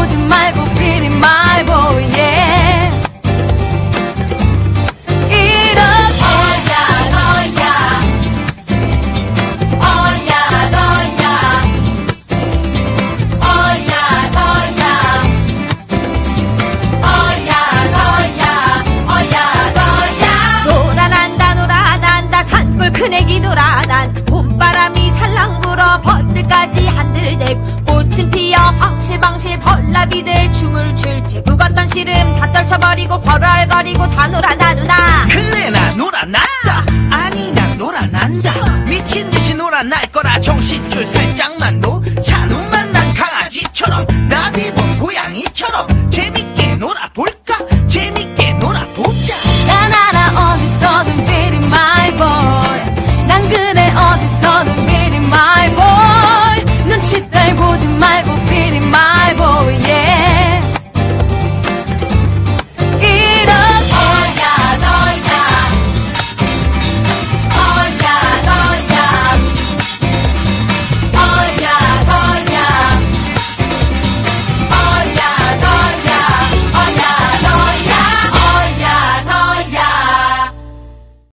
보지 말고 비리 말고 yeah 이렇게 어야 너야. 어야 너야. 어야 너야. 어야 너야. 어야 너야. 노란한다 노란한다. 산골 큰애기 노란 버들까지 한들대고 꽃은 피어 방실방실 벌나비들 춤을 출제 묵었던 시름 다 떨쳐버리고 헐헐거리고 다 놀아